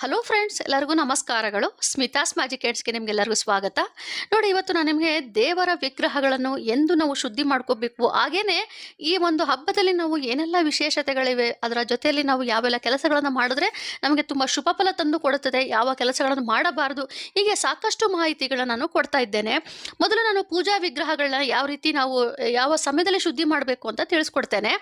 Hello friends ಎಲ್ಲರಿಗೂ ನಮಸ್ಕಾರಗಳು. ಸ್ಮಿತಾಸ್ ಮ್ಯಾಜಿಕೇಟ್ಸ್ಗೆ ನಿಮಗೆಲ್ಲರಿಗೂ ಸ್ವಾಗತ. ನೋಡಿ, ಇವತ್ತು ನಾನು ನಿಮಗೆ ದೇವರ ವಿಗ್ರಹಗಳನ್ನು ಎಂದು ನಾವು ಶುದ್ಧಿ ಮಾಡ್ಕೋಬೇಕು. ಹಾಗೇನೆ ಈ ಒಂದು ಹಬ್ಬದಲ್ಲಿ ನಾವು ಏನೆಲ್ಲ ವಿಶೇಷತೆಗಳಿವೆ, ಅದರ ಜೊತೆಯಲ್ಲಿ ನಾವು ಯಾವೆಲ್ಲ ಕೆಲಸಗಳನ್ನು ಮಾಡಿದ್ರೆ ನಮಗೆ ತುಂಬ ಶುಭ ಫಲ ತಂದು ಕೊಡುತ್ತದೆ, ಯಾವ ಕೆಲಸಗಳನ್ನು ಮಾಡಬಾರದು, ಹೀಗೆ ಸಾಕಷ್ಟು ಮಾಹಿತಿಗಳನ್ನ ನಾನು ಕೊಡ್ತಾ ಇದ್ದೇನೆ. ಮೊದಲು ನಾನು ಪೂಜಾ ವಿಗ್ರಹಗಳನ್ನ ಯಾವ ರೀತಿ ನಾವು ಯಾವ ಸಮಯದಲ್ಲಿ ಶುದ್ಧಿ ಮಾಡಬೇಕು ಅಂತ ತಿಳಿಸ್ಕೊಡ್ತೇನೆ.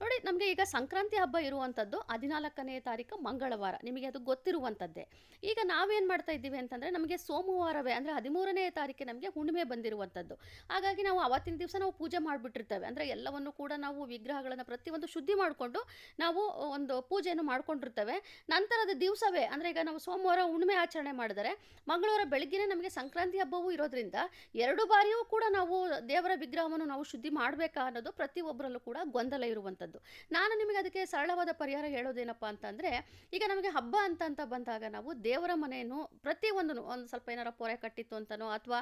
ನೋಡಿ, ನಮಗೆ ಈಗ ಸಂಕ್ರಾಂತಿ ಹಬ್ಬ ಇರುವಂಥದ್ದು ಹದಿನಾಲ್ಕನೇ ತಾರೀಕು ಮಂಗಳವಾರ. ನಿಮಗೆ ಅದು ಗೊತ್ತಿರುವಂಥದ್ದೇ. ಈಗ ನಾವೇನು ಮಾಡ್ತಾ ಇದ್ದೀವಿ ಅಂತಂದರೆ, ನಮಗೆ ಸೋಮವಾರವೇ, ಅಂದರೆ ಹದಿಮೂರನೇ ತಾರೀಕು ನಮಗೆ ಹುಣ್ಣಿಮೆ ಬಂದಿರುವಂಥದ್ದು. ಹಾಗಾಗಿ ನಾವು ಅವತ್ತಿನ ದಿವಸ ನಾವು ಪೂಜೆ ಮಾಡಿಬಿಟ್ಟಿರ್ತೇವೆ. ಅಂದರೆ ಎಲ್ಲವನ್ನು ಕೂಡ ನಾವು ವಿಗ್ರಹಗಳನ್ನು ಪ್ರತಿಯೊಂದು ಶುದ್ಧಿ ಮಾಡಿಕೊಂಡು ನಾವು ಒಂದು ಪೂಜೆಯನ್ನು ಮಾಡ್ಕೊಂಡಿರ್ತೇವೆ. ನಂತರದ ದಿವಸವೇ, ಅಂದರೆ ಈಗ ನಾವು ಸೋಮವಾರ ಹುಣ್ಣಿಮೆ ಆಚರಣೆ ಮಾಡಿದರೆ, ಮಂಗಳವಾರ ಬೆಳಗ್ಗೆನೇ ನಮಗೆ ಸಂಕ್ರಾಂತಿ ಹಬ್ಬವೂ ಇರೋದ್ರಿಂದ ಎರಡು ಬಾರಿಯೂ ಕೂಡ ನಾವು ದೇವರ ವಿಗ್ರಹವನ್ನು ನಾವು ಶುದ್ಧಿ ಮಾಡಬೇಕಾ ಅನ್ನೋದು ಪ್ರತಿಯೊಬ್ಬರಲ್ಲೂ ಕೂಡ ಗೊಂದಲ ಇರುವಂಥದ್ದು. ನಾನು ನಿಮಗೆ ಅದಕ್ಕೆ ಸರಳವಾದ ಪರಿಹಾರ ಹೇಳೋದೇನಪ್ಪ ಅಂತಂದರೆ, ಈಗ ನಮಗೆ ಹಬ್ಬ ಅಂತ ಅಂತ ಬಂದಾಗ ನಾವು ದೇವರ ಮನೆಯನ್ನು ಪ್ರತಿಯೊಂದು ಒಂದು ಸ್ವಲ್ಪ ಏನಾರ ಪೊರೆ ಕಟ್ಟಿತ್ತು ಅಂತನೋ, ಅಥವಾ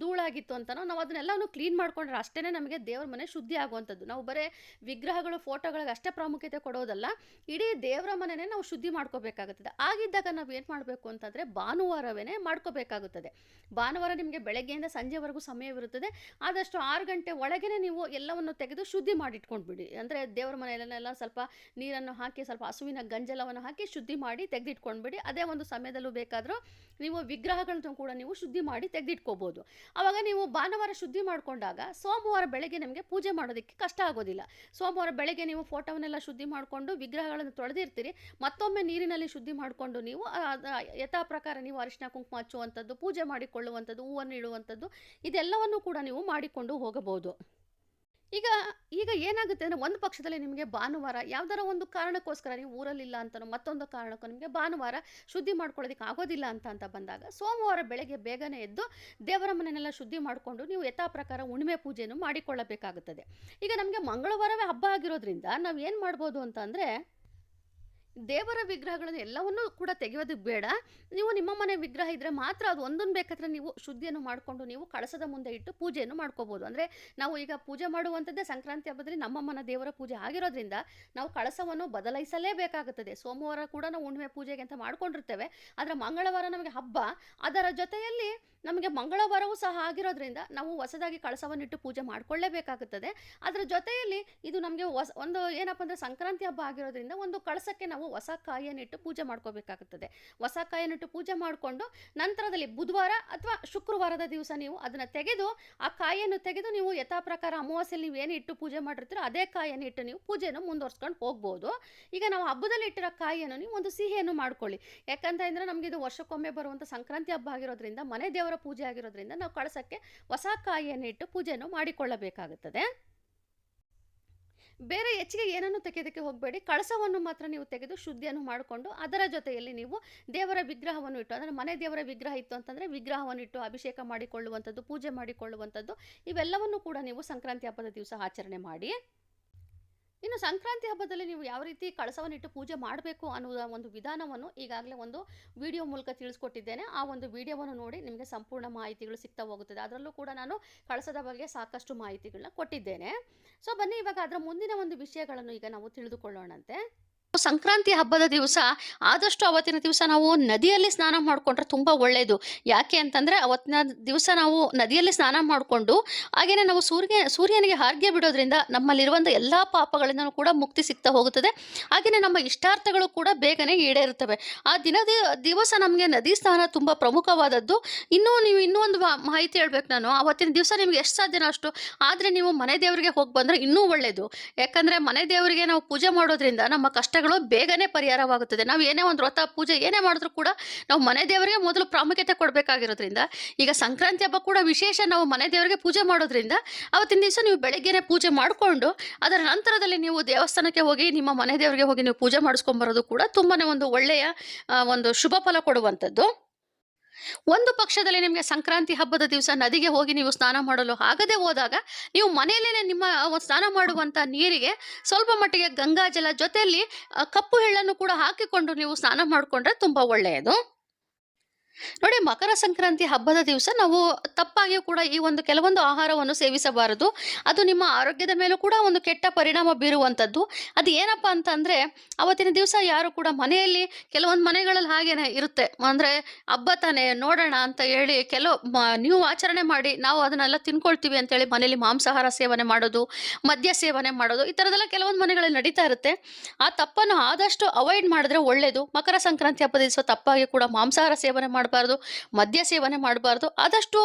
ಧೂಳಾಗಿತ್ತು ಅಂತನೋ, ನಾವು ಅದನ್ನೆಲ್ಲವೂ ಕ್ಲೀನ್ ಮಾಡ್ಕೊಂಡ್ರೆ ಅಷ್ಟೇ ನಮಗೆ ದೇವರ ಮನೆ ಶುದ್ಧಿ ಆಗುವಂಥದ್ದು. ನಾವು ಬರೀ ವಿಗ್ರಹಗಳು, ಫೋಟೋಗಳಿಗೆ ಅಷ್ಟೇ ಪ್ರಾಮುಖ್ಯತೆ ಕೊಡೋದಲ್ಲ, ಇಡೀ ದೇವರ ಮನೆನೇ ನಾವು ಶುದ್ಧಿ ಮಾಡ್ಕೋಬೇಕಾಗುತ್ತದೆ. ಆಗಿದ್ದಾಗ ನಾವು ಏನು ಮಾಡಬೇಕು ಅಂತಂದರೆ ಭಾನುವಾರವೇ ಮಾಡ್ಕೋಬೇಕಾಗುತ್ತದೆ. ಭಾನುವಾರ ನಿಮಗೆ ಬೆಳಗ್ಗೆಯಿಂದ ಸಂಜೆವರೆಗೂ ಸಮಯವಿರುತ್ತದೆ. ಆದಷ್ಟು ಆರು ಗಂಟೆ ಒಳಗೇ ನೀವು ಎಲ್ಲವನ್ನು ತೆಗೆದು ಶುದ್ಧಿ ಮಾಡಿಟ್ಕೊಂಡ್ಬಿಡಿ. ಅಂದರೆ ದೇವರ ಮನೆಯಲ್ಲೆಲ್ಲ ಸ್ವಲ್ಪ ನೀರನ್ನು ಹಾಕಿ, ಸ್ವಲ್ಪ ಹಸುವಿನ ಗಂಜಲವನ್ನು ಹಾಕಿ ಶುದ್ಧಿ ಮಾಡಿ ತೆಗೆದಿಟ್ಕೊಂಡ್ಬಿಡಿ. ಅದೇ ಒಂದು ಸಮಯದಲ್ಲೂ ಬೇಕಾದರೂ ನೀವು ವಿಗ್ರಹಗಳನ್ನು ಕೂಡ ನೀವು ಶುದ್ಧಿ ಮಾಡಿ ತೆಗೆದಿಟ್ಕೋಬೋದು. ಆವಾಗ ನೀವು ಭಾನುವಾರ ಶುದ್ಧಿ ಮಾಡಿಕೊಂಡಾಗ ಸೋಮವಾರ ಬೆಳಗ್ಗೆ ನಿಮಗೆ ಪೂಜೆ ಮಾಡೋದಕ್ಕೆ ಕಷ್ಟ ಆಗೋದಿಲ್ಲ. ಸೋಮವಾರ ಬೆಳಗ್ಗೆ ನೀವು ಫೋಟೋವನ್ನೆಲ್ಲ ಶುದ್ಧಿ ಮಾಡಿಕೊಂಡು ವಿಗ್ರಹಗಳನ್ನು ತೊಳೆದಿರ್ತೀರಿ. ಮತ್ತೊಮ್ಮೆ ನೀರಿನಲ್ಲಿ ಶುದ್ಧಿ ಮಾಡಿಕೊಂಡು ನೀವು ಯಥಾ ಪ್ರಕಾರ ನೀವು ಅರಿಶಿನ, ಕುಂಕುಮ ಹಚ್ಚುವಂಥದ್ದು, ಪೂಜೆ ಮಾಡಿಕೊಳ್ಳುವಂಥದ್ದು, ಹೂವನ್ನು ಇಡುವಂಥದ್ದು, ಇದೆಲ್ಲವನ್ನು ಕೂಡ ನೀವು ಮಾಡಿಕೊಂಡು ಹೋಗಬಹುದು. ಈಗ ಈಗ ಏನಾಗುತ್ತೆ ಅಂದರೆ ಒಂದು ಪಕ್ಷದಲ್ಲಿ ನಿಮಗೆ ಭಾನುವಾರ ಯಾವ್ದಾರ ಒಂದು ಕಾರಣಕ್ಕೋಸ್ಕರ ನೀವು ಊರಲ್ಲಿಲ್ಲ ಅಂತಲೋ ಮತ್ತೊಂದು ಕಾರಣಕ್ಕೂ ನಿಮಗೆ ಭಾನುವಾರ ಶುದ್ಧಿ ಮಾಡ್ಕೊಳ್ಳೋದಕ್ಕೆ ಆಗೋದಿಲ್ಲ ಅಂತ ಅಂತ ಬಂದಾಗ ಸೋಮವಾರ ಬೆಳಗ್ಗೆ ಬೇಗನೆ ಎದ್ದು ದೇವರ ಮನೆಯನ್ನೆಲ್ಲ ಶುದ್ಧಿ ಮಾಡಿಕೊಂಡು ನೀವು ಯಥಾ ಪ್ರಕಾರ ಹುಣ್ಣಿಮೆ ಪೂಜೆಯನ್ನು ಮಾಡಿಕೊಳ್ಳಬೇಕಾಗುತ್ತದೆ. ಈಗ ನಮಗೆ ಮಂಗಳವಾರವೇ ಹಬ್ಬ ಆಗಿರೋದ್ರಿಂದ ನಾವು ಏನು ಮಾಡ್ಬೋದು ಅಂತ ಅಂದರೆ ದೇವರ ವಿಗ್ರಹಗಳನ್ನು ಎಲ್ಲವನ್ನೂ ಕೂಡ ತೆಗೆಯೋದು ಬೇಡ. ನೀವು ನಿಮ್ಮ ಮನೆ ವಿಗ್ರಹ ಇದ್ದರೆ ಮಾತ್ರ ಅದು ಒಂದೊಂದು ಬೇಕಾದ್ರೆ ನೀವು ಶುದ್ಧಿಯನ್ನು ಮಾಡಿಕೊಂಡು ನೀವು ಕಳಸದ ಮುಂದೆ ಇಟ್ಟು ಪೂಜೆಯನ್ನು ಮಾಡ್ಕೋಬೋದು. ಅಂದರೆ ನಾವು ಈಗ ಪೂಜೆ ಮಾಡುವಂಥದ್ದೇ ಸಂಕ್ರಾಂತಿ ಹಬ್ಬದಲ್ಲಿ ನಮ್ಮ ಮನ ದೇವರ ಪೂಜೆ ಆಗಿರೋದ್ರಿಂದ ನಾವು ಕಳಸವನ್ನು ಬದಲಾಯಿಸಲೇಬೇಕಾಗುತ್ತದೆ. ಸೋಮವಾರ ಕೂಡ ನಾವು ಹುಣ್ಣಿಮೆ ಪೂಜೆಗೆ ಅಂತ ಮಾಡ್ಕೊಂಡಿರ್ತೇವೆ. ಆದರೆ ಮಂಗಳವಾರ ನಮಗೆ ಹಬ್ಬ ಅದರ ಜೊತೆಯಲ್ಲಿ ನಮಗೆ ಮಂಗಳವಾರವೂ ಸಹ ಆಗಿರೋದ್ರಿಂದ ನಾವು ಹೊಸದಾಗಿ ಕಳಸವನ್ನಿಟ್ಟು ಪೂಜೆ ಮಾಡಿಕೊಳ್ಳೇಬೇಕಾಗುತ್ತದೆ. ಅದರ ಜೊತೆಯಲ್ಲಿ ಇದು ನಮಗೆ ಹೊಸ, ಒಂದು ಏನಪ್ಪ ಅಂದರೆ ಸಂಕ್ರಾಂತಿ ಹಬ್ಬ ಆಗಿರೋದ್ರಿಂದ ಒಂದು ಕಳಸಕ್ಕೆ ನಾವು ಹೊಸ ಕಾಯಿಯನ್ನಿಟ್ಟು ಪೂಜೆ ಮಾಡ್ಕೋಬೇಕಾಗುತ್ತದೆ. ಹೊಸ ಕಾಯಿಯನ್ನಿಟ್ಟು ಪೂಜೆ ಮಾಡಿಕೊಂಡು ನಂತರದಲ್ಲಿ ಬುಧವಾರ ಅಥವಾ ಶುಕ್ರವಾರದ ದಿವಸ ನೀವು ಅದನ್ನು ತೆಗೆದು ಆ ಕಾಯಿಯನ್ನು ತೆಗೆದು ನೀವು ಯಥಾ ಪ್ರಕಾರ ಅಮಾವಾಸ್ಯೆಯಲ್ಲಿ ನೀವು ಏನು ಇಟ್ಟು ಪೂಜೆ ಮಾಡಿರ್ತೀರೋ ಅದೇ ಕಾಯಿಯನ್ನು ಇಟ್ಟು ನೀವು ಪೂಜೆಯನ್ನು ಮುಂದುವರ್ಸ್ಕೊಂಡು ಹೋಗ್ಬೋದು. ಈಗ ನಾವು ಹಬ್ಬದಲ್ಲಿ ಇಟ್ಟಿರೋ ಕಾಯಿಯನ್ನು ನೀವು ಒಂದು ಸಿಹಿಯನ್ನು ಮಾಡ್ಕೊಳ್ಳಿ. ಯಾಕಂತ ಅಂದರೆ ನಮಗೆ ಇದು ವರ್ಷಕ್ಕೊಮ್ಮೆ ಬರುವಂಥ ಸಂಕ್ರಾಂತಿ ಹಬ್ಬ ಆಗಿರೋದ್ರಿಂದ ಮನೆ ದೇವರ ಪೂಜೆ ಆಗಿರೋದ್ರಿಂದ ನಾವು ಕಳಸಕ್ಕೆ ಹೊಸ ಕಾಯಿಯನ್ನು ಇಟ್ಟು ಪೂಜೆಯನ್ನು ಮಾಡಿಕೊಳ್ಳಬೇಕಾಗುತ್ತದೆ. ಬೇರೆ ಹೆಚ್ಚಿಗೆ ಏನನ್ನು ತೆಗೆಯೋದಕ್ಕೆ ಹೋಗಬೇಡಿ. ಕಳಸವನ್ನು ಮಾತ್ರ ನೀವು ತೆಗೆದು ಶುದ್ಧಿಯನ್ನು ಮಾಡಿಕೊಂಡು ಅದರ ಜೊತೆಯಲ್ಲಿ ನೀವು ದೇವರ ವಿಗ್ರಹವನ್ನು ಇಟ್ಟು, ಅಂದರೆ ಮನೆ ದೇವರ ವಿಗ್ರಹ ಇತ್ತು ಅಂತಂದರೆ ವಿಗ್ರಹವನ್ನು ಇಟ್ಟು ಅಭಿಷೇಕ ಮಾಡಿಕೊಳ್ಳುವಂಥದ್ದು, ಪೂಜೆ ಮಾಡಿಕೊಳ್ಳುವಂಥದ್ದು, ಇವೆಲ್ಲವನ್ನು ಕೂಡ ನೀವು ಸಂಕ್ರಾಂತಿ ಹಬ್ಬದ ದಿವಸ ಆಚರಣೆ ಮಾಡಿ. ಇನ್ನು ಸಂಕ್ರಾಂತಿ ಹಬ್ಬದಲ್ಲಿ ನೀವು ಯಾವ ರೀತಿ ಕಳಸವನ್ನು ಇಟ್ಟು ಪೂಜೆ ಮಾಡಬೇಕು ಅನ್ನುವ ಒಂದು ವಿಧಾನವನ್ನು ಈಗಾಗಲೇ ಒಂದು ವಿಡಿಯೋ ಮೂಲಕ ತಿಳಿಸ್ಕೊಟ್ಟಿದ್ದೇನೆ. ಆ ಒಂದು ವಿಡಿಯೋವನ್ನು ನೋಡಿ ನಿಮಗೆ ಸಂಪೂರ್ಣ ಮಾಹಿತಿಗಳು ಸಿಗ್ತಾ ಹೋಗುತ್ತದೆ. ಅದರಲ್ಲೂ ಕೂಡ ನಾನು ಕಳಸದ ಬಗ್ಗೆ ಸಾಕಷ್ಟು ಮಾಹಿತಿಗಳನ್ನ ಕೊಟ್ಟಿದ್ದೇನೆ. ಸೊ ಬನ್ನಿ ಇವಾಗ ಅದರ ಮುಂದಿನ ಒಂದು ವಿಷಯಗಳನ್ನು ಈಗ ನಾವು ತಿಳಿದುಕೊಳ್ಳೋಣಂತೆ. ಸಂಕ್ರಾಂತಿ ಹಬ್ಬದ ದಿವಸ ಆದಷ್ಟು ಅವತ್ತಿನ ದಿವಸ ನಾವು ನದಿಯಲ್ಲಿ ಸ್ನಾನ ಮಾಡಿಕೊಂಡ್ರೆ ತುಂಬ ಒಳ್ಳೆಯದು ಯಾಕೆ ಅಂತಂದರೆ ಅವತ್ತಿನ ದಿವಸ ನಾವು ನದಿಯಲ್ಲಿ ಸ್ನಾನ ಮಾಡಿಕೊಂಡು ಹಾಗೆಯೇ ನಾವು ಸೂರ್ಯ, ಸೂರ್ಯನಿಗೆ ಹಾರ್ಗೆ ಬಿಡೋದ್ರಿಂದ ನಮ್ಮಲ್ಲಿರುವಂಥ ಎಲ್ಲ ಪಾಪಗಳಿಂದ ಕೂಡ ಮುಕ್ತಿ ಸಿಗ್ತಾ ಹೋಗುತ್ತದೆ. ಹಾಗೆಯೇ ನಮ್ಮ ಇಷ್ಟಾರ್ಥಗಳು ಕೂಡ ಬೇಗನೆ ಈಡೇರುತ್ತವೆ. ಆ ದಿನದ ದಿವಸ ನಮಗೆ ನದಿ ಸ್ನಾನ ತುಂಬ ಪ್ರಮುಖವಾದದ್ದು. ಇನ್ನೂ ನೀವು ಇನ್ನೂ ಒಂದು ಮಾಹಿತಿ ಹೇಳ್ಬೇಕು ನಾನು. ಅವತ್ತಿನ ದಿವಸ ನಿಮ್ಗೆ ಎಷ್ಟು ಸಾಧ್ಯನೋ ಅಷ್ಟು. ಆದರೆ ನೀವು ಮನೆ ದೇವರಿಗೆ ಹೋಗಿ ಬಂದರೆ ಇನ್ನೂ ಒಳ್ಳೆಯದು ಯಾಕಂದರೆ ಮನೆ ದೇವರಿಗೆ ನಾವು ಪೂಜೆ ಮಾಡೋದ್ರಿಂದ ನಮ್ಮ ಕಷ್ಟಗಳು ಬೇಗನೆ ಪರಿಹಾರವಾಗುತ್ತದೆ. ನಾವು ಏನೇ ಒಂದು ವ್ರತ ಪೂಜೆ ಏನೇ ಮಾಡಿದ್ರು ಕೂಡ ನಾವು ಮನೆ ದೇವರಿಗೆ ಮೊದಲು ಪ್ರಾಮುಖ್ಯತೆ ಕೊಡಬೇಕಾಗಿರೋದ್ರಿಂದ, ಈಗ ಸಂಕ್ರಾಂತಿ ಹಬ್ಬ ಕೂಡ ವಿಶೇಷ ನಾವು ಮನೆ ದೇವರಿಗೆ ಪೂಜೆ ಮಾಡೋದ್ರಿಂದ, ಅವತ್ತಿನ ದಿವಸ ನೀವು ಬೆಳಗ್ಗೆನೆ ಪೂಜೆ ಮಾಡಿಕೊಂಡು, ಅದರ ನಂತರದಲ್ಲಿ ನೀವು ದೇವಸ್ಥಾನಕ್ಕೆ ಹೋಗಿ ನಿಮ್ಮ ಮನೆ ದೇವರಿಗೆ ಹೋಗಿ ನೀವು ಪೂಜೆ ಮಾಡಿಸ್ಕೊಂಬರೋದು ಕೂಡ ತುಂಬಾ ಒಂದು ಒಳ್ಳೆಯ ಒಂದು ಶುಭ ಫಲ ಕೊಡುವಂಥದ್ದು. ಒಂದು ಪಕ್ಷದಲ್ಲಿ ನಿಮಗೆ ಸಂಕ್ರಾಂತಿ ಹಬ್ಬದ ದಿವಸ ನದಿಗೆ ಹೋಗಿ ನೀವು ಸ್ನಾನ ಮಾಡಲು ಆಗದೆ ಹೋದಾಗ ನೀವು ಮನೆಯಲ್ಲೇ ನಿಮ್ಮ ಸ್ನಾನ ಮಾಡುವಂಥ ನೀರಿಗೆ ಸ್ವಲ್ಪ ಮಟ್ಟಿಗೆ ಗಂಗಾಜಲ ಜೊತೆಯಲ್ಲಿ ಕಪ್ಪು ಎಳ್ಳನ್ನು ಕೂಡ ಹಾಕಿಕೊಂಡು ನೀವು ಸ್ನಾನ ಮಾಡಿಕೊಂಡ್ರೆ ತುಂಬ ಒಳ್ಳೆಯದು. ನೋಡಿ, ಮಕರ ಸಂಕ್ರಾಂತಿ ಹಬ್ಬದ ದಿವಸ ನಾವು ತಪ್ಪಾಗಿಯೂ ಕೂಡ ಈ ಒಂದು ಕೆಲವೊಂದು ಆಹಾರವನ್ನು ಸೇವಿಸಬಾರದು. ಅದು ನಿಮ್ಮ ಆರೋಗ್ಯದ ಮೇಲೂ ಕೂಡ ಒಂದು ಕೆಟ್ಟ ಪರಿಣಾಮ ಬೀರುವಂಥದ್ದು. ಅದು ಏನಪ್ಪ ಅಂತಂದರೆ, ಅವತ್ತಿನ ದಿವಸ ಯಾರು ಕೂಡ ಮನೆಯಲ್ಲಿ ಕೆಲವೊಂದು ಮನೆಗಳಲ್ಲಿ ಹಾಗೇನೆ ಇರುತ್ತೆ. ಅಂದರೆ, ಹಬ್ಬ ತಾನೇ, ನೋಡೋಣ ಅಂತ ಹೇಳಿ ಕೆಲವು ನೀವು ಆಚರಣೆ ಮಾಡಿ, ನಾವು ಅದನ್ನೆಲ್ಲ ತಿನ್ಕೊಳ್ತೀವಿ ಅಂತೇಳಿ ಮನೆಯಲ್ಲಿ ಮಾಂಸಾಹಾರ ಸೇವನೆ ಮಾಡೋದು, ಮದ್ಯ ಸೇವನೆ ಮಾಡೋದು, ಈ ಥರದೆಲ್ಲ ಕೆಲವೊಂದು ಮನೆಗಳಲ್ಲಿ ನಡೀತಾ ಇರುತ್ತೆ. ಆ ತಪ್ಪನ್ನು ಆದಷ್ಟು ಅವಾಯ್ಡ್ ಮಾಡಿದ್ರೆ ಒಳ್ಳೆಯದು ಮಕರ ಸಂಕ್ರಾಂತಿ ಹಬ್ಬದ ದಿವಸ ತಪ್ಪಾಗಿ ಕೂಡ ಮಾಂಸಾಹಾರ ಸೇವನೆ ಮಾಡಬಾರ್ದು, ಮದ್ಯ ಸೇವನೆ ಮಾಡಬಾರ್ದು, ಆದಷ್ಟು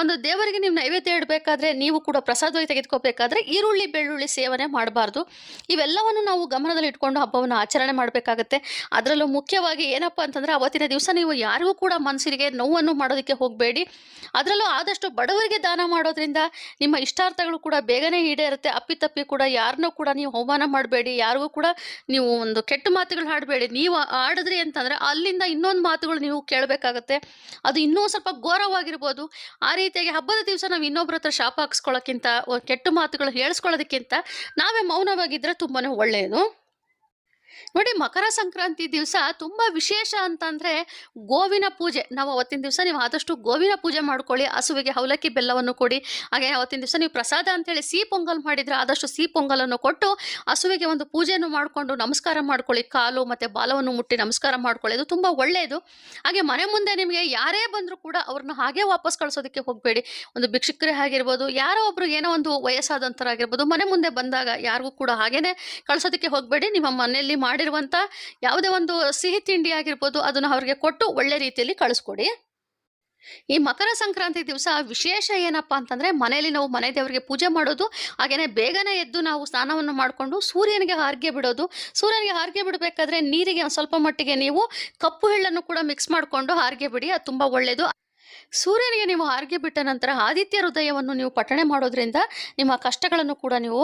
ಒಂದು ದೇವರಿಗೆ ನೀವು ನೈವೇದ್ಯ ಇಡಬೇಕಾದ್ರೆ ನೀವು ಕೂಡ ಪ್ರಸಾದವಾಗಿ ತೆಗೆದುಕೋಬೇಕಾದ್ರೆ ಈರುಳ್ಳಿ, ಬೆಳ್ಳುಳ್ಳಿ ಸೇವನೆ ಮಾಡಬಾರ್ದು. ಇವೆಲ್ಲವನ್ನು ನಾವು ಗಮನದಲ್ಲಿ ಇಟ್ಕೊಂಡು ಹಬ್ಬವನ್ನು ಆಚರಣೆ ಮಾಡಬೇಕಾಗತ್ತೆ. ಅದರಲ್ಲೂ ಮುಖ್ಯವಾಗಿ ಏನಪ್ಪ ಅಂತಂದರೆ ಅವತ್ತಿನ ದಿವಸ ನೀವು ಯಾರಿಗೂ ಕೂಡ ಮನಸ್ಸಿಗೆ ನೋವನ್ನು ಮಾಡೋದಕ್ಕೆ ಹೋಗಬೇಡಿ. ಅದರಲ್ಲೂ ಆದಷ್ಟು ಬಡವರಿಗೆ ದಾನ ಮಾಡೋದ್ರಿಂದ ನಿಮ್ಮ ಇಷ್ಟಾರ್ಥಗಳು ಕೂಡ ಬೇಗನೆ ಈಡೇರುತ್ತೆ. ಅಪ್ಪಿತಪ್ಪಿ ಕೂಡ ಯಾರನ್ನೂ ಕೂಡ ನೀವು ಅವಮಾನ ಮಾಡಬೇಡಿ. ಯಾರಿಗೂ ಕೂಡ ನೀವು ಒಂದು ಕೆಟ್ಟ ಮಾತುಗಳು ಹಾಡಬೇಡಿ. ನೀವು ಆಡಿದ್ರಿ ಅಂತಂದರೆ ಅಲ್ಲಿಂದ ಇನ್ನೊಂದು ಮಾತುಗಳು ನೀವು ಕೇಳಬೇಕಾಗತ್ತೆ. ಅದು ಇನ್ನೂ ಸ್ವಲ್ಪ ಘೋರವಾಗಿರ್ಬೋದು ಆ ರೀತಿಯಾಗಿ ಹಬ್ಬದ ದಿವಸ ನಾವು ಇನ್ನೊಬ್ಬರ ಹತ್ರ ಶಾಪ ಹಾಕ್ಸ್ಕೊಳ್ಳೋಕ್ಕಿಂತ ಕೆಟ್ಟ ಮಾತುಗಳು ಹೇಳಿಸ್ಕೊಳ್ಳೋದಕ್ಕಿಂತ ನಾವೇ ಮೌನವಾಗಿದ್ದರೆ ತುಂಬಾ ಒಳ್ಳೆಯದು. ನೋಡಿ ಮಕರ ಸಂಕ್ರಾಂತಿ ದಿವಸ ತುಂಬ ವಿಶೇಷ ಅಂತಂದ್ರೆ ಗೋವಿನ ಪೂಜೆ. ನಾವು ಅವತ್ತಿನ ದಿವಸ ನೀವು ಆದಷ್ಟು ಗೋವಿನ ಪೂಜೆ ಮಾಡ್ಕೊಳ್ಳಿ. ಹಸುವಿಗೆ ಅವಲಕ್ಕಿ ಬೆಲ್ಲವನ್ನು ಕೊಡಿ. ಹಾಗೆ ಅವತ್ತಿನ ದಿವಸ ನೀವು ಪ್ರಸಾದ ಅಂತೇಳಿ ಸಿಹಿ ಪೊಂಗಲ್ ಮಾಡಿದ್ರೆ ಆದಷ್ಟು ಸಿಹಿ ಪೊಂಗಲನ್ನು ಕೊಟ್ಟು ಹಸುವಿಗೆ ಒಂದು ಪೂಜೆಯನ್ನು ಮಾಡಿಕೊಂಡು ನಮಸ್ಕಾರ ಮಾಡ್ಕೊಳ್ಳಿ. ಕಾಲು ಮತ್ತು ಬಾಲವನ್ನು ಮುಟ್ಟಿ ನಮಸ್ಕಾರ ಮಾಡ್ಕೊಳ್ಳಿ. ಅದು ತುಂಬ ಒಳ್ಳೆಯದು. ಹಾಗೆ ಮನೆ ಮುಂದೆ ನಿಮಗೆ ಯಾರೇ ಬಂದರೂ ಕೂಡ ಅವ್ರನ್ನ ಹಾಗೆ ವಾಪಸ್ ಕಳಿಸೋದಕ್ಕೆ ಹೋಗಬೇಡಿ. ಒಂದು ಭಿಕ್ಷುಕರೇ ಆಗಿರ್ಬೋದು, ಯಾರೋ ಒಬ್ರು ಏನೋ ಒಂದು ವಯಸ್ಸಾದಂಥರಾಗಿರ್ಬೋದು ಮನೆ ಮುಂದೆ ಬಂದಾಗ ಯಾರಿಗೂ ಕೂಡ ಹಾಗೇನೆ ಕಳಿಸೋದಕ್ಕೆ ಹೋಗಬೇಡಿ. ನಿಮ್ಮ ಮನೆಯಲ್ಲಿ ಮಾಡಿರುವಂಥ ಯಾವುದೇ ಒಂದು ಸಿಹಿ ತಿಂಡಿ ಆಗಿರ್ಬೋದು, ಅದನ್ನು ಅವ್ರಿಗೆ ಕೊಟ್ಟು ಒಳ್ಳೆ ರೀತಿಯಲ್ಲಿ ಕಳಿಸ್ಕೊಡಿ. ಈ ಮಕರ ಸಂಕ್ರಾಂತಿ ದಿವಸ ವಿಶೇಷ ಏನಪ್ಪ ಅಂತಂದರೆ, ಮನೆಯಲ್ಲಿ ನಾವು ಮನೆ ದೇವರಿಗೆ ಪೂಜೆ ಮಾಡೋದು ಹಾಗೆಯೇ ಬೇಗನೆ ಎದ್ದು ನಾವು ಸ್ನಾನವನ್ನು ಮಾಡಿಕೊಂಡು ಸೂರ್ಯನಿಗೆ ಹಾರ್ಗೆ ಬಿಡೋದು. ಸೂರ್ಯನಿಗೆ ಹಾರ್ಗೆ ಬಿಡಬೇಕಾದ್ರೆ ನೀರಿಗೆ ಸ್ವಲ್ಪ ಮಟ್ಟಿಗೆ ನೀವು ಕಪ್ಪು ಹೆಳ್ಳನ್ನು ಕೂಡ ಮಿಕ್ಸ್ ಮಾಡಿಕೊಂಡು ಹಾರ್ಗೆ ಬಿಡಿ, ಅದು ತುಂಬ ಒಳ್ಳೆಯದು ಸೂರ್ಯನಿಗೆ ನೀವು ಹಾರ್ಗೆ ಬಿಟ್ಟ ನಂತರ ಆದಿತ್ಯ ಹೃದಯವನ್ನು ನೀವು ಪಠಣೆ ಮಾಡೋದ್ರಿಂದ ನಿಮ್ಮ ಕಷ್ಟಗಳನ್ನು ಕೂಡ ನೀವು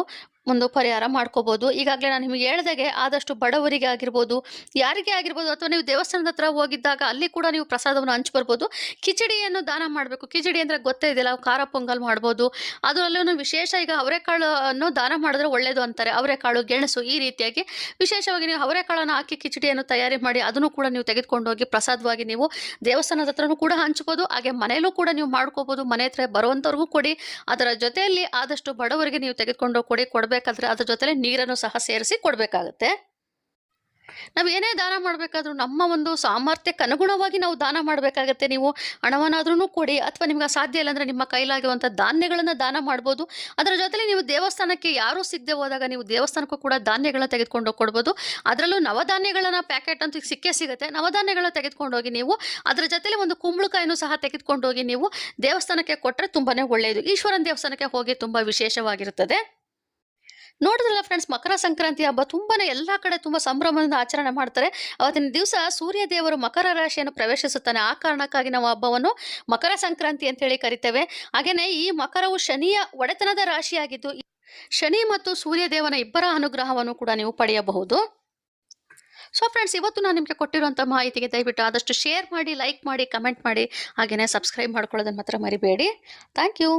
ಒಂದು ಪರಿಹಾರ ಮಾಡ್ಕೋಬೋದು. ಈಗಾಗಲೇ ನಾನು ನಿಮಗೆ ಹೇಳ್ದಾಗೆ ಆದಷ್ಟು ಬಡವರಿಗೆ ಆಗಿರ್ಬೋದು, ಯಾರಿಗೆ ಆಗಿರ್ಬೋದು ಅಥವಾ ನೀವು ದೇವಸ್ಥಾನದ ಹತ್ರ ಹೋಗಿದ್ದಾಗ ಅಲ್ಲಿ ಕೂಡ ನೀವು ಪ್ರಸಾದವನ್ನು ಹಂಚಿ ಬರ್ಬೋದು. ಕಿಚಡಿಯನ್ನು ದಾನ ಮಾಡಬೇಕು. ಕಿಚಡಿ ಅಂದರೆ ಗೊತ್ತೇ ಇದೆಯಲ್ಲ, ಖಾರ ಪೊಂಗಲ್ ಮಾಡ್ಬೋದು. ಅದರಲ್ಲೂ ವಿಶೇಷ ಈಗ ಅವರೆಕಾಳನ್ನು ದಾನ ಮಾಡಿದ್ರೆ ಒಳ್ಳೆಯದು ಅಂತಾರೆ. ಅವರೆಕಾಳು, ಗೆಣಸು ಈ ರೀತಿಯಾಗಿ ವಿಶೇಷವಾಗಿ ನೀವು ಅವರೆಕಾಳನ್ನು ಹಾಕಿ ಕಿಚಡಿಯನ್ನು ತಯಾರಿ ಮಾಡಿ ಅದನ್ನು ಕೂಡ ನೀವು ತೆಗೆದುಕೊಂಡು ಹೋಗಿ ಪ್ರಸಾದವಾಗಿ ನೀವು ದೇವಸ್ಥಾನದ ಹತ್ರನೂ ಕೂಡ ಹಂಚ್ಬೋದು. ಹಾಗೆ ಮನೆಯಲ್ಲೂ ಕೂಡ ನೀವು ಮಾಡ್ಕೋಬೋದು. ಮನೆ ಹತ್ರ ಬರುವಂಥವ್ರಿಗೂ ಕೊಡಿ. ಅದರ ಜೊತೆಯಲ್ಲಿ ಆದಷ್ಟು ಬಡವರಿಗೆ ನೀವು ತೆಗೆದುಕೊಂಡು ಕೊಡಿ ಕೊಡಬೇಕಾದ್ರೆ ಅದ್ರ ಜೊತೆ ನೀರನ್ನು ಸಹ ಸೇರಿಸಿ ಕೊಡಬೇಕಾಗತ್ತೆ. ನಾವು ಏನೇ ದಾನ ಮಾಡಬೇಕಾದ್ರೂ ನಮ್ಮ ಒಂದು ಸಾಮರ್ಥ್ಯಕ್ಕೆ ಅನುಗುಣವಾಗಿ ನಾವು ದಾನ ಮಾಡಬೇಕಾಗತ್ತೆ. ನೀವು ಹಣವನ್ನಾದ್ರೂ ಕೊಡಿ ಅಥವಾ ನಿಮ್ಗೆ ಸಾಧ್ಯ ಇಲ್ಲ ಅಂದರೆ ನಿಮ್ಮ ಕೈಲಾಗಿರುವಂಥ ಧಾನ್ಯಗಳನ್ನು ದಾನ ಮಾಡ್ಬೋದು. ಅದರ ಜೊತೆಲಿ ನೀವು ದೇವಸ್ಥಾನಕ್ಕೆ ಯಾರು ಸಿಗದೆ ಹೋದಾಗ ನೀವು ದೇವಸ್ಥಾನಕ್ಕೂ ಕೂಡ ಧಾನ್ಯಗಳನ್ನ ತೆಗೆದುಕೊಂಡು ಕೊಡ್ಬೋದು ಅದರಲ್ಲೂ ನವಧಾನ್ಯಗಳನ್ನ ಪ್ಯಾಕೆಟ್ ಅಂತ ಸಿಕ್ಕೇ ಸಿಗುತ್ತೆ. ನವಧಾನ್ಯಗಳನ್ನ ತೆಗೆದುಕೊಂಡು ಹೋಗಿ ನೀವು ಅದರ ಜೊತೆಲಿ ಒಂದು ಕುಂಬಳಕಾಯನ್ನು ಸಹ ತೆಗೆದುಕೊಂಡು ಹೋಗಿ ನೀವು ದೇವಸ್ಥಾನಕ್ಕೆ ಕೊಟ್ಟರೆ ತುಂಬಾ ಒಳ್ಳೆಯದು ಈಶ್ವರನ ದೇವಸ್ಥಾನಕ್ಕೆ ಹೋಗಿ ತುಂಬ ವಿಶೇಷವಾಗಿರುತ್ತದೆ. ನೋಡಿದ್ರಲ್ಲ ಫ್ರೆಂಡ್ಸ್ ಮಕರ ಸಂಕ್ರಾಂತಿ ಹಬ್ಬ ತುಂಬಾನೇ ಎಲ್ಲ ಕಡೆ ತುಂಬ ಸಂಭ್ರಮದಿಂದ ಆಚರಣೆ ಮಾಡ್ತಾರೆ. ಅವತ್ತಿನ ದಿವಸ ಸೂರ್ಯ ದೇವರು ಮಕರ ರಾಶಿಯನ್ನು ಪ್ರವೇಶಿಸುತ್ತಾನೆ. ಆ ಕಾರಣಕ್ಕಾಗಿ ನಾವು ಹಬ್ಬವನ್ನು ಮಕರ ಸಂಕ್ರಾಂತಿ ಅಂತ ಹೇಳಿ ಕರಿತೇವೆ. ಹಾಗೇನೆ ಈ ಮಕರವು ಶನಿಯ ಒಡೆತನದ ರಾಶಿಯಾಗಿದ್ದು ಶನಿ ಮತ್ತು ಸೂರ್ಯ ದೇವನ ಇಬ್ಬರ ಅನುಗ್ರಹವನ್ನು ಕೂಡ ನೀವು ಪಡೆಯಬಹುದು. ಸೊ ಫ್ರೆಂಡ್ಸ್ ಇವತ್ತು ನಾನು ನಿಮಗೆ ಕೊಟ್ಟಿರುವಂಥ ಮಾಹಿತಿಗೆ ದಯವಿಟ್ಟು ಆದಷ್ಟು ಶೇರ್ ಮಾಡಿ ಲೈಕ್ ಮಾಡಿ ಕಮೆಂಟ್ ಮಾಡಿ ಹಾಗೆಯೇ ಸಬ್ಸ್ಕ್ರೈಬ್ ಮಾಡ್ಕೊಳ್ಳೋದನ್ನು ಮಾತ್ರ ಮರಿಬೇಡಿ. Thank you